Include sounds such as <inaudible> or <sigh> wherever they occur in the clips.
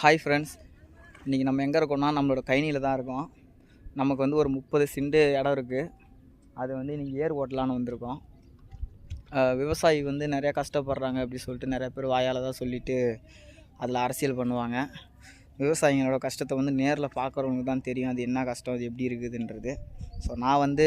Hi friends இன்றைக்கி நம்ம எங்கே இருக்கோம்னா நம்மளோட கைனியில் தான் இருக்கோம். நமக்கு வந்து ஒரு முப்பது சிண்டு இடம் இருக்குது அது வந்து இன்றைக்கி ஏர் ஓட்டலான்னு வந்திருக்கோம். விவசாயி வந்து நிறையா கஷ்டப்படுறாங்க அப்படி சொல்லிட்டு நிறையா பேர் வாயால் தான் சொல்லிவிட்டு அதில் அரசியல் பண்ணுவாங்க. விவசாயிங்களோட கஷ்டத்தை வந்து நேரில் பார்க்குறவங்களுக்கு தான் தெரியும். அது என்ன கஷ்டம் அது எப்படி இருக்குதுன்றது. ஸோ நான் வந்து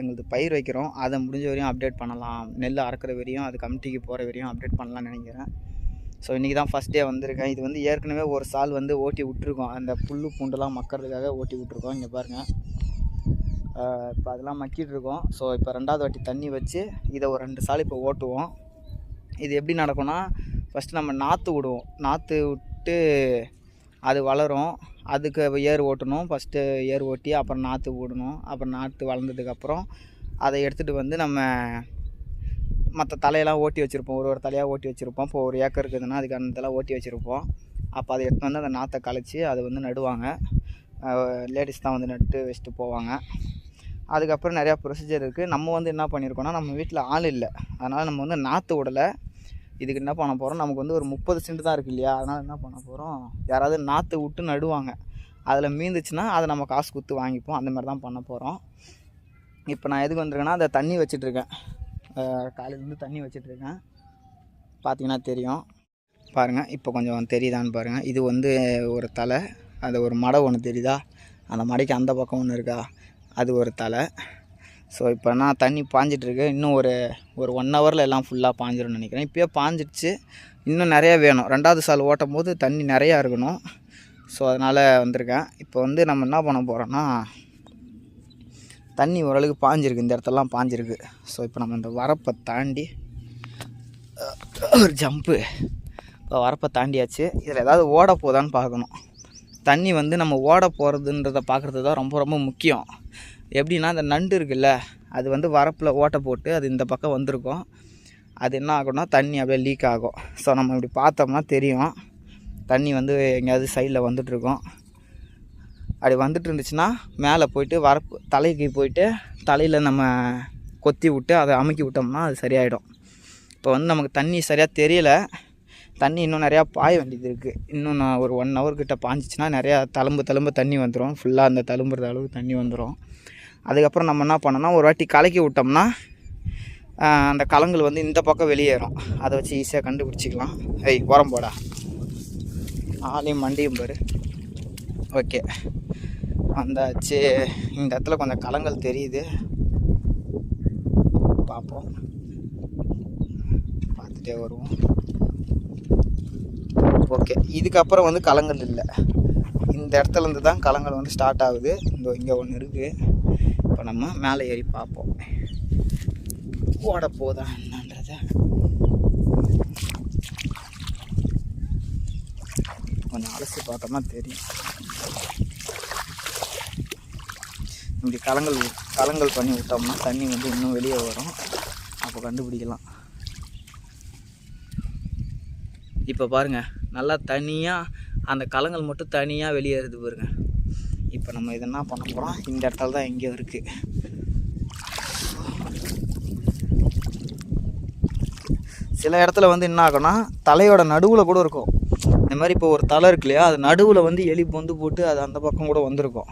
எங்களது பயிர் வைக்கிறோம். அதை முடிஞ்ச வரையும் அப்டேட் பண்ணலாம். நெல் அறுக்கிற வரையும் அது கமிட்டிக்கு போகிற வரையும் அப்டேட் பண்ணலாம்னு நினைக்கிறேன். ஸோ இன்றைக்கி தான் ஃபஸ்ட் டே வந்திருக்கேன். இது வந்து ஏற்கனவே ஒரு சால் வந்து ஓட்டி விட்ருக்கோம் அந்த புல் பூண்டெல்லாம் மக்கிறதுக்காக ஓட்டி விட்ருக்கோம் இங்கே பாருங்கள் இப்போ அதெல்லாம் மக்கிட்டு இருக்கோம். ஸோ இப்போ ரெண்டாவது வாட்டி தண்ணி வச்சு இதை ஒரு ரெண்டு சால் இப்போ ஓட்டுவோம். இது எப்படி நடக்கும்னா ஃபஸ்ட்டு நம்ம நாற்று விடுவோம். நாற்று விட்டு அது வளரும். அதுக்கு ஏர் ஓட்டணும். ஃபஸ்ட்டு ஏர் ஓட்டி அப்புறம் நாற்று விடணும். அப்புறம் நாற்று வளர்ந்ததுக்கப்புறம் அதை எடுத்துகிட்டு வந்து நம்ம மற்ற தலையெல்லாம் ஓட்டி வச்சுருப்போம். ஒரு ஒரு தலையாக ஓட்டி வச்சுருப்போம். இப்போ ஒரு ஏக்கர் இருக்குதுன்னா அதுக்கு அந்த தலை ஓட்டி வச்சுருப்போம். அப்போ அதை எடுத்து வந்து அந்த நாற்றை கழிச்சு அதை வந்து நடுவாங்க. லேடிஸ் தான் வந்து நட்டு வச்சுட்டு போவாங்க. அதுக்கப்புறம் நிறையா ப்ரொசீஜர் இருக்குது நம்ம வந்து என்ன பண்ணியிருக்கோன்னா நம்ம வீட்டில் ஆள் இல்லை. அதனால் நம்ம வந்து நாற்று விடலை இதுக்கு என்ன பண்ண போகிறோம் நமக்கு வந்து ஒரு முப்பது சென்ட் தான் இருக்குது இல்லையா? அதனால் என்ன பண்ண போகிறோம் யாராவது நாற்று விட்டு நடுவாங்க. அதில் மீந்துச்சுன்னா அதை நம்ம காசு கொடுத்து வாங்கிப்போம். அந்த மாதிரி தான் பண்ண போகிறோம் இப்போ நான் எதுக்கு வந்திருக்கேன்னா அதை தண்ணி வச்சிட்ருக்கேன் காலையிலேருந்து தண்ணி வச்சிட்ருக்கேன் பார்த்தீங்கன்னா தெரியும். பாருங்கள் இப்போ கொஞ்சம் தெரியுதான்னு பாருங்கள் இது வந்து ஒரு தலை அது ஒரு மடை ஒன்று தெரியுதா? அந்த மடைக்கு அந்த பக்கம் ஒன்று இருக்கா? அது ஒரு தலை. ஸோ இப்போ நான் தண்ணி பாஞ்சிட்ருக்கு இன்னும் ஒரு ஒரு ஒன் ஹவரில் எல்லாம் ஃபுல்லாக பாஞ்சிரும்னு நினைக்கிறேன். இப்போயே பாஞ்சிடுச்சு. இன்னும் நிறையா வேணும். ரெண்டாவது சால் ஓட்டும் போது தண்ணி நிறையா இருக்கணும். ஸோ அதனால் வந்திருக்கேன். இப்போ வந்து நம்ம என்ன பண்ண போகிறோன்னா தண்ணி ஓரளவுக்கு பாஞ்சிருக்கு. இந்த இடத்தெல்லாம் பாஞ்சிருக்கு. ஸோ இப்போ நம்ம இந்த வரப்பை தாண்டி ஒரு ஜம்ப்பு இப்போ வரப்பை தாண்டியாச்சு. இதில் ஏதாவது ஓட போதான்னு பார்க்கணும். தண்ணி வந்து நம்ம ஓட போகிறதுன்றதை பார்க்குறது தான் ரொம்ப ரொம்ப முக்கியம். எப்படின்னா அந்த நண்டு இருக்குல்ல அது வந்து வரப்பில் ஓட்டை போட்டு அது இந்த பக்கம் வந்திருக்கும். அது என்ன ஆகும்னா தண்ணி அப்படியே லீக் ஆகும். ஸோ நம்ம இப்படி பார்த்தோம்னா தெரியும். தண்ணி வந்து எங்கேயாவது சைடில் வந்துட்டுருக்கோம் அப்படி வந்துட்டு இருந்துச்சுன்னா மேலே போயிட்டு வரப்பு தலைக்கு போயிட்டு தலையில் நம்ம கொத்தி விட்டு அதை அமுக்கி விட்டோம்னா அது சரியாயிடும். இப்போ வந்து நமக்கு தண்ணி சரியாக தெரியல. தண்ணி இன்னும் நிறையா பாய வேண்டியது இருக்குது இன்னும் நான் ஒரு ஒன் ஹவர் கிட்ட பாஞ்சிச்சுன்னா நிறையா தழும்பு தழும்பு தண்ணி வந்துடும் ஃபுல்லாக அந்த தழும்புற அளவுக்கு தண்ணி வந்துடும் அதுக்கப்புறம் நம்ம என்ன பண்ணோம்னா ஒரு வாட்டி கலக்கி விட்டோம்னா அந்த கலங்கள் வந்து இந்த பக்கம் வெளியேறும். அதை வச்சு ஈஸியாக கண்டுபிடிச்சிக்கலாம். ஐய் உரம் போடா. ஆலையும் மண்டியும் பாரு. ஓகே வந்தாச்சு. இந்த இடத்துல கொஞ்சம் கலங்கள் தெரியுது. பார்ப்போம். பார்த்துட்டே வருவோம். ஓகே. இதுக்கப்புறம் வந்து கலங்கள் இல்லை. இந்த இடத்துலேருந்து தான் கலங்கள் வந்து ஸ்டார்ட் ஆகுது. இந்த இங்கே ஒன்று இருக்குது இப்போ நம்ம மேலே ஏறி பார்ப்போம். ஓட போதா என்னன்றத. கொஞ்சம் அலசி பார்த்தோம்னா தெரியும். இப்படி கலங்கள் கலங்கள் பண்ணி விட்டோம்னா தண்ணி வந்து இன்னும் வெளியே வரும். அப்போ கண்டுபிடிக்கலாம். இப்போ பாருங்கள் நல்லா தனியாக அந்த கலங்கள் மட்டும் தனியாக வெளியேறுது பாருங்க. இப்போ நம்ம இது என்ன பண்ண போகிறோம் இந்த இடத்துல தான் எங்கேயோ இருக்குது சில இடத்துல வந்து என்ன ஆகும்னா தலையோட நடுவில் கூட இருக்கும். இந்த மாதிரி இப்போ ஒரு தலை இருக்கு இல்லையா? அது நடுவில் வந்து எலி பொந்து போட்டு அது அந்த பக்கம் கூட வந்திருக்கும்.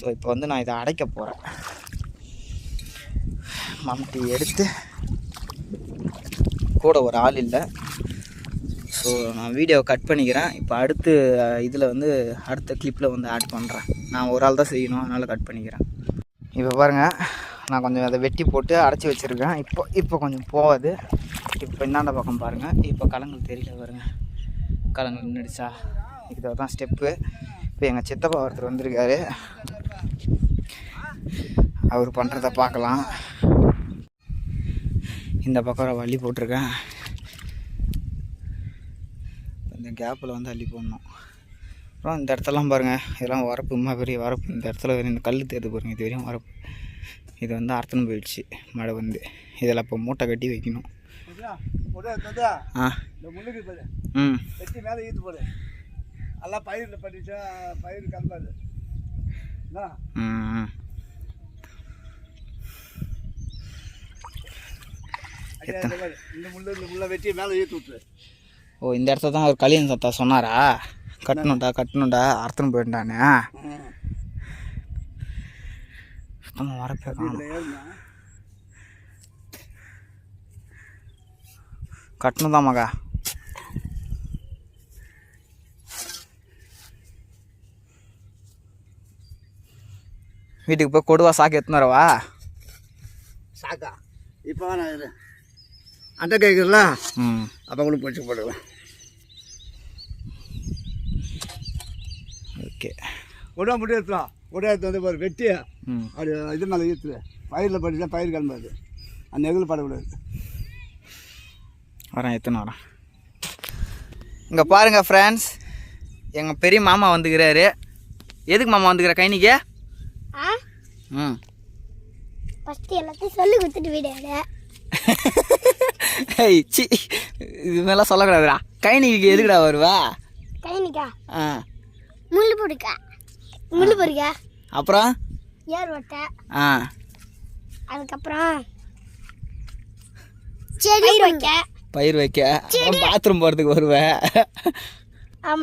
ஸோ இப்போ வந்து நான் இதை அடைக்க போகிறேன் மம்டி எடுத்து கூட ஒரு ஆள் இல்லை. ஸோ நான் வீடியோவை கட் பண்ணிக்கிறேன். இப்போ அடுத்து இதில் வந்து அடுத்த கிளிப்பில் வந்து ஆட் பண்ணுறேன் நான் ஒரு ஆள் தான் செய்யணும். அதனால் கட் பண்ணிக்கிறேன். இப்போ பாருங்கள் நான் கொஞ்சம் அதை வெட்டி போட்டு அடைச்சி வச்சுருக்கேன். இப்போ இப்போ கொஞ்சம் போகாது. இப்போ இந்தாண்ட பக்கம் பாருங்கள் இப்போ கலங்கள் தெரியல பாருங்க. கலங்கள் நின்றுடுச்சா இதுதான் ஸ்டெப்பு இப்போ எங்கள் சித்தப்பா ஒருத்தர் வந்திருக்காரு. அவர் பண்ணுறத பார்க்கலாம். இந்த பக்கம் வள்ளி போட்டிருக்கேன். இந்த கேப்பில் வந்து அள்ளி போடணும். அப்புறம் இந்த இடத்தெல்லாம் பாருங்கள் இதெல்லாம் வரப்பு இம்மா பெரிய வரப்பு. இந்த இடத்துல இந்த கல் தேர்ந்து பாருங்கள் இது வரையும் வரப்பு. இது வந்து அறுத்துன்னு போயிடுச்சு மழை வந்து. இதில் இப்போ மூட்டை கட்டி வைக்கணும். ஆ. ம். வெட்டி மேலே ஈத்து போடு. எல்லாம் பயிரில் பண்ணிச்சா பயிர் என்ன? ம். இந்த முள்ளு இந்த முள்ளை வெட்டி மேலே விட்டுரு. ஓ இந்த இடத்த தான் அவர் கலியன் சத்தா சொன்னாரா? கட்டணும்டா கட்டணும்டா அறுத்துன்னு போயிட்டானே. சுத்தமாக வரப்பே காணும். கட்டணும் தான் மகா. வீட்டுக்கு போய் கொடுவா சாக்கு எடுத்துன்னு வரவா? சாக்கா இப்போ நான் கேட்குறல ம். அப்போ கூட பிடிச்சி போட்டுக்கலாம். ஓகே. உடம்பு மட்டும் எடுத்துலாம் உடம்பு எடுத்து வந்து பாரு வெட்டி. ம். அப்படி இது மேலே ஈர்த்து பயிரில் படிச்சா பயிர் கிளம்பாது. அந்த நெகில் படக்கூடாது. வரேன் எத்தனை வரேன் இங்கே பாருங்கள் ஃப்ரெண்ட்ஸ் எங்கள் பெரிய மாமா வந்துக்கிறாரு. எதுக்கு மாமா வந்துக்கிற கைனிக்கு ஆ? ம். ஃபஸ்ட்டு எல்லாத்தையும் சொல்லி கொடுத்துட்டு விடாது ஏய் சி இது மாதிரிலாம் சொல்லக்கூடாதுடா. கைனிக்கு எதுக்குடா வருவா? கைனிக்கா ஆ. முள்ளு பொறுக்கா முள்ளு பொறுக்கா அப்புறம்? ஏர் ஓட்ட. ஆ. அதுக்கப்புறம் செடி வைக்க. பயிர் வைக்க. பாத்ரூம் போகிறதுக்கு வருவேன்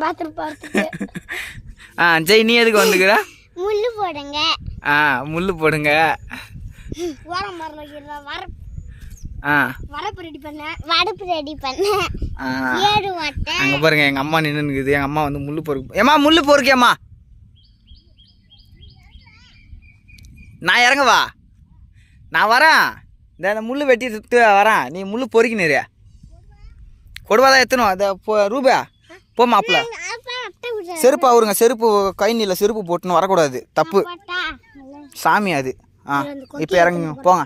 பாத்ரூம் போகிறதுக்கு ஆ ஜெய் நீ எதுக்கு வந்துக்கிற? முள்ளு போடுங்க. ஆ முள்ளு போடுங்க. ஓரம் மரம் வைக்கிறதா வரப்பு ரெடி வடப்பு ரெடி அங்கே பாருங்க எங்கள் அம்மா நின்று இருக்குது எங்கள் அம்மா வந்து முள்ளு பொறுக்கு. ஏம்மா முள்ளு பொறுக்கியம்மா நான் இறங்கவா நான் வரேன். இந்த இந்த முள்ளு வெட்டி வரேன். நீ முள்ளு பொறுக்கினு கொடுவா தான் எத்தணும்? அதை ரூபா? போ மாப்பிள்ள செருப்பு அவருங்க. செருப்பு கை நீல செருப்பு போட்டுன்னு வரக்கூடாது. தப்பு. சாமி அது. ஆ. இப்போ இறங்குங்க. போங்க.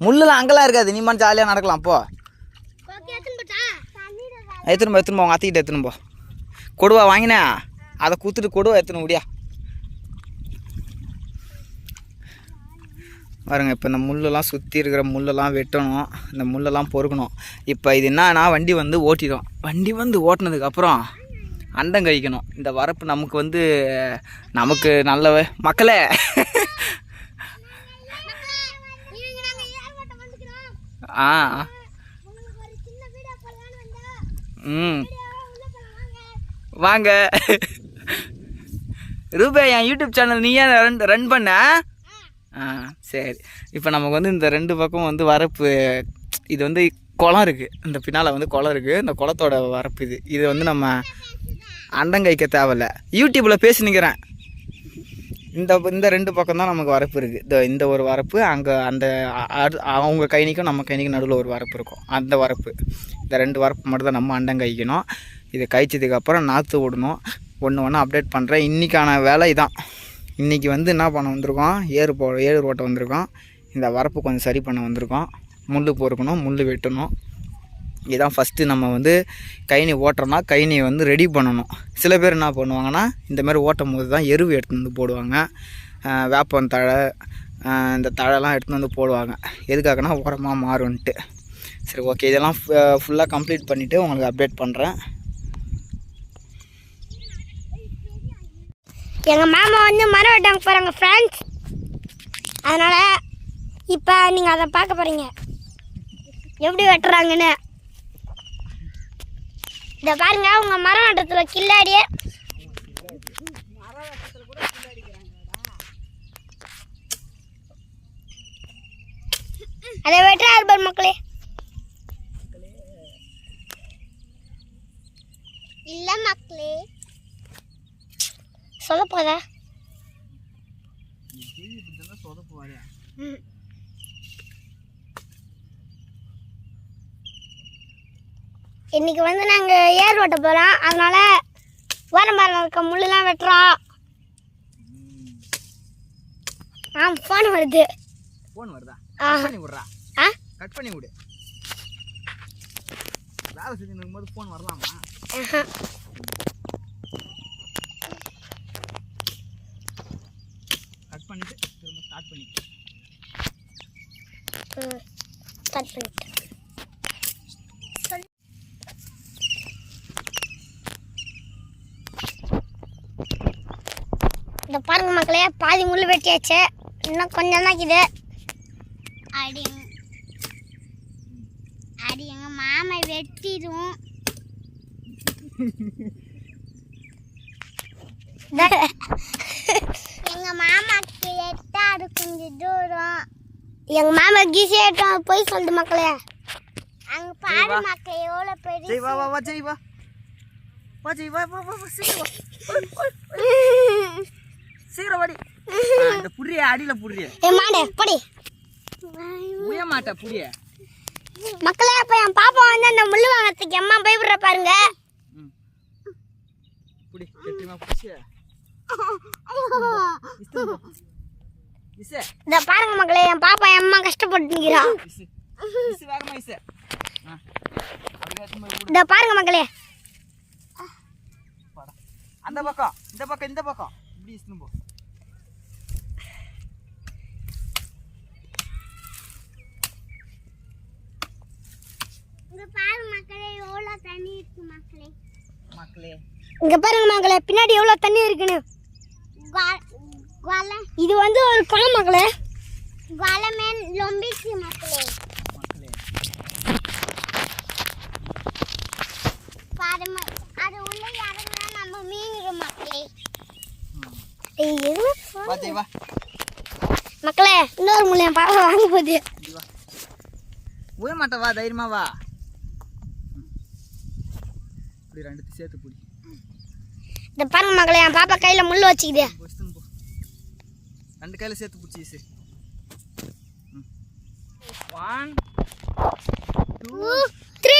குக்கி குக்கி முள்ளு இருக்குமா முள்ளுலாம் அங்கெல்லாம் இருக்காது. நீ மட்டும் ஜாலியாக நடக்கலாம் போ. எடுத்துன்னு எடுத்துன்னு போ. உங்கள் அத்திக்கிட்ட எடுத்துன்னு போ. கொடுவா வாங்கினே. அதை குத்துட்டு கொடுவா எடுத்துன்னு முடியா. பாருங்க இப்போ இந்த முள்ளெல்லாம் சுற்றி இருக்கிற முள்ளெல்லாம் வெட்டணும். இந்த முள்ளெல்லாம் பொறுக்கணும். இப்போ இது என்னன்னா வண்டி வந்து ஓட்டிடும். வண்டி வந்து ஓட்டினதுக்கப்புறம் அண்டம் கழிக்கணும். இந்த வரப்பு நமக்கு வந்து நமக்கு நல்ல மக்களே இவங்க நாங்க ஏர் ஓட்ட வந்துக்கிறோம் ஆ. ம். வாங்க. வாங்க ரூபே என் யூடியூப் சேனல் நீயே ரன் ரன் பண்ண? ஆ சரி. இப்போ நமக்கு வந்து இந்த ரெண்டு பக்கம் வந்து வரப்பு இது வந்து குளம் இருக்குது இந்த பின்னால் வந்து குளம் இருக்குது இந்த குளத்தோட வரப்பு இது. இது வந்து நம்ம அண்டங்கைக்க தேவையில்ல. யூடியூப்பில் பேசி நிற்கிறேன் இந்த இந்த ரெண்டு பக்கம் தான் நமக்கு வரப்பு இருக்குது இந்த இந்த ஒரு வரப்பு அங்கே அந்த அ- அவங்க கைனிக்கும் நம்ம கைனிக்கும் நடுவில் ஒரு வரப்பு இருக்கும். அந்த வரப்பு. இந்த ரெண்டு வரப்பு மட்டும் தான் நம்ம அண்டம் கைக்கணும் இதை கழிச்சதுக்கப்புறம் நாற்று விடணும் ஒன்று ஒன்று அப்டேட் பண்ணுறேன் இன்றைக்கான வேலை இதான். இன்றைக்கி வந்து என்ன பண்ண வந்திருக்கோம்? ஏறு போ ஏறு ஓட்ட வந்திருக்கோம். இந்த வரப்பு கொஞ்சம் சரி பண்ண வந்திருக்கோம். முள் பொறுக்கணும் முள் வெட்டணும். இதான் ஃபஸ்ட்டு நம்ம வந்து கைனி ஓட்டுறோன்னா கைனியை வந்து ரெடி பண்ணணும். சில பேர் என்ன பண்ணுவாங்கன்னா இந்த மாதிரி ஓட்டும் போது தான் எருவு எடுத்துன்னு வந்து போடுவாங்க. வேப்பம் தழை இந்த தழைலாம் எடுத்துன்னு வந்து போடுவாங்க. எதுக்காகனா உரமாக மாறும்ன்ட்டு சரி ஓகே இதெல்லாம் ஃபுல்லாக கம்ப்ளீட் பண்ணிவிட்டு உங்களுக்கு அப்டேட் பண்ணுறேன் எங்கள் மாமா வந்து மரம் வெட்டாங்க போகிறாங்க ஃப்ரெண்ட்ஸ் அதனால் இப்போ நீங்கள் அதை பார்க்க போகிறீங்க எப்படி வெட்டுறாங்கன்னு. இதை பாருங்க அவங்க மரம் நடுறதுல கில்லாடியே. அதை வெட்டுறாரு பாரு மக்களே. இல்ல மக்களே. சொல்ல போதா ம். இன்னைக்கு வந்து நாங்கள் ஏர் ஓட்ட போகிறோம் அதனால ஓரமரம் இருக்க முள்ளெல்லாம் வெட்டுறோம். ஆ ஃபோன் வருது. ஃபோன் வருதா. கட் பண்ணி விட்றா. ஆ? கட் பண்ணி விடு. வேலை செஞ்சுட்டு இருக்கும்போது ஃபோன் வரலாமா. கட் பண்ணிட்டு திரும்ப ஸ்டார்ட் பண்ணி ம் ஸ்டார்ட் பண்ணிட்டேன் இந்த பாருங்க மக்களே பாதி முள் வெட்டியாச்சு. இன்னும் கொஞ்சம் தான் இருக்குது. அடி அடி எங்கள் மாமா வெட்டிடும் எங்க மாமாக்கு எட்டாடு கொஞ்சம் தூரம். எங்க மாமா கீசி எட்டாம் போய் சொல்லுது மக்களே. அங்க பாரு மக்கள் எவ்வளவு பெரிய வா வா வா ஜெய் வா. வா ஜெய் வா வா வா வா, சீக்கிரம் வா. <laughs> சீக்கிரம் வாடி ஆ, இந்த புரிய அடியில புரிய மாடு படி. உய மாட்டா புரிய மக்களே அப்ப என் பாப்பா வந்து அந்த முள்ளு வாங்கறதுக்கு அம்மா பயப்படுற பாருங்க. புடி கெட்டிமா இத பாருங்க மக்களே என் பாப்பா என் அம்மா போய் போடு. இத பாருங்க மக்களே. அந்த பக்கம் இந்த பக்கம் இந்த பக்கம். இப்படி போ. இங்க பாருங்க மக்களே எவ்வளவு தண்ணி இருக்கு மக்களே. மக்களே. இங்க பாருங்க மக்களே பின்னாடி எவ்வளவு தண்ணி இருக்குன்னு. இது வந்து ஒரு குளம் மக்களே. குளமே லொம்பிச்சு மக்களே. பாருங்க அது உள்ள இறங்குனா நம்ம மீனிடும் மக்களே. வா ஜெய் வா. மக்களே இன்னொரு என் பாப்பா வாங்க போகுது. இப்படி வா. உய மாட்டா வா தைரியமா வா. இப்படி ரெண்டுத்தையும் சேர்த்து பிடி. இந்த பாருங்க மக்களே என் பாப்பா கையில முள்ளு வச்சுக்குது. ரெண்டு கையில சேர்த்து பிடிச்சி ஒன் த்ரீ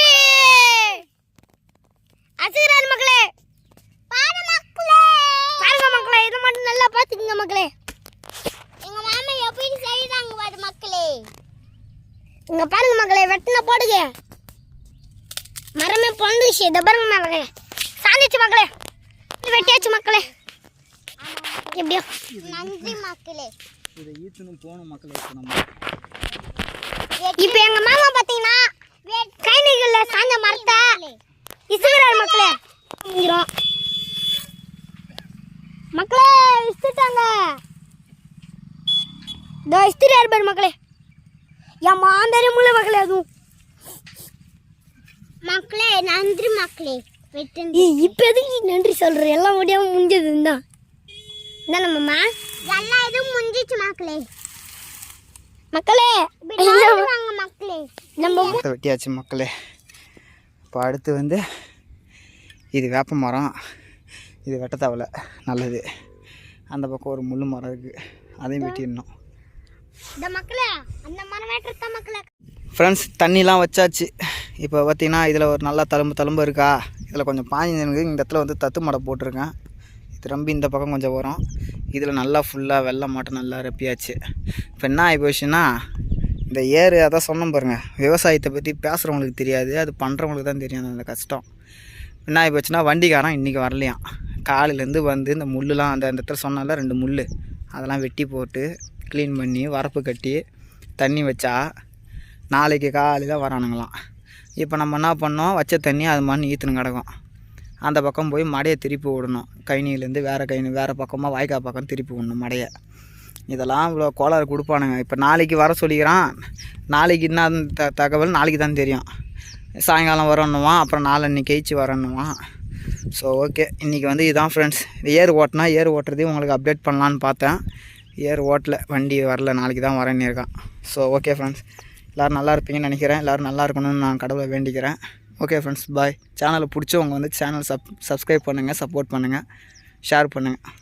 அசுகிறாரு மக்களே பாரு மக்களே பாருங்க மக்களே இது மட்டும் நல்லா பாத்துக்குங்க மக்களே எங்க மாமா எப்படி செய்யறாங்க பாரு மக்களே இங்க பாருங்க மக்களே வெட்டின போடுங்க. மரமே பொந்துச்சு இதை பாருங்க மக்களே சாந்திச்சு மக்களே. வெட்டியாச்சு மக்களே. எப்படியோ. நன்றி மக்களே. இதை ஈத்துன்னு போகணும் மக்களே இப்போ எங்க மாமா பாத்தீங்கன்னா கைனிகள்ல சாஞ்ச மரத்தை இசுகிறார் மக்களே. மக்களே இசுட்டாங்க இதோ இஸ்திரியார் பாரு மக்களே. என் மாந்தரி முள்ள மக்களே அதுவும் மக்களே நன்றி மக்களே. இப்ப எதுக்கு நன்றி சொல்ற. எல்லாம் முடியாம முடிஞ்சது தான் என்ன மாமா எல்லாம் எதுவும் முடிஞ்சிச்சு மக்களே. மக்களே மக்களே. நம்ம மரத்தை வெட்டியாச்சு மக்களே. இப்போ அடுத்து வந்து இது வேப்ப மரம். இது வெட்ட தேவையில்ல நல்லது. அந்த பக்கம் ஒரு முள்ளு மரம் இருக்குது அதையும் வெட்டிடணும் இந்த மக்களே அந்த மரம் மக்களே. ஃப்ரெண்ட்ஸ் தண்ணிலாம் வச்சாச்சு. இப்போ பார்த்தீங்கன்னா இதில் ஒரு நல்லா தழும்பு தழும்பு இருக்கா? இதில் கொஞ்சம் பாஞ்சிருக்கு இந்த இடத்துல வந்து தத்து மடை போட்டிருக்கேன். திரும்பி இந்த பக்கம் கொஞ்சம் வரும். இதில் நல்லா ஃபுல்லாக வெள்ளை மாட்டம் நல்லா ரெப்பியாச்சு. இப்போ என்ன ஆகி போச்சுன்னா இந்த ஏறு அதான் சொன்னோம் பாருங்கள் விவசாயத்தை பற்றி பேசுகிறவங்களுக்கு தெரியாது. அது பண்ணுறவங்களுக்கு தான் தெரியும். அந்த கஷ்டம். என்ன ஆகி போச்சுன்னா வண்டிக்காரன் இன்றைக்கி வரலையாம். காலையிலேருந்து வந்து இந்த முள்ளுலாம் அந்த அந்த இடத்துல சொன்னால ரெண்டு முள் அதெல்லாம் வெட்டி போட்டு க்ளீன் பண்ணி வரப்பு கட்டி தண்ணி வச்சா நாளைக்கு காலையில் வரானுங்களாம். இப்போ நம்ம என்ன பண்ணோம்? வச்ச தண்ணி அது மண் ஈத்துன்னு கிடக்கும். அந்த பக்கம் போய் மடையை திருப்பி விடணும். கைனியிலேருந்து வேறு கைனி வேறு பக்கமாக வாய்க்கால் பக்கம் திருப்பி விடணும் மடையை. இதெல்லாம் இவ்வளோ கோளாறு கொடுப்பானுங்க. இப்போ நாளைக்கு வர சொல்லிக்கிறான். நாளைக்கு என்ன த தகவல்? நாளைக்கு தான் தெரியும். சாயங்காலம் வரணுமா? அப்புறம் நாளன்னைக்கு கழிச்சு வரணுமா? ஸோ ஓகே இன்றைக்கி வந்து இதுதான் ஃப்ரெண்ட்ஸ் ஏர் ஓட்டினா ஏர் ஓட்டுறதையும் உங்களுக்கு அப்டேட் பண்ணலான்னு பார்த்தேன். ஏர் ஓட்டலை. வண்டி வரல. நாளைக்கு தான் வரேன்னு இருக்கான். ஸோ ஓகே ஃப்ரெண்ட்ஸ் எல்லோரும் நல்லா இருப்பீங்கன்னு நினைக்கிறேன். எல்லோரும் நல்லா இருக்கணும்னு நான் கடவுளை வேண்டிக்கிறேன். ஓகே ஃப்ரெண்ட்ஸ் பாய் சேனலை பிடிச்சவங்க வந்து சேனல் சப் சப்ஸ்கிரைப் பண்ணுங்கள் சப்போர்ட் பண்ணுங்கள் ஷேர் பண்ணுங்கள்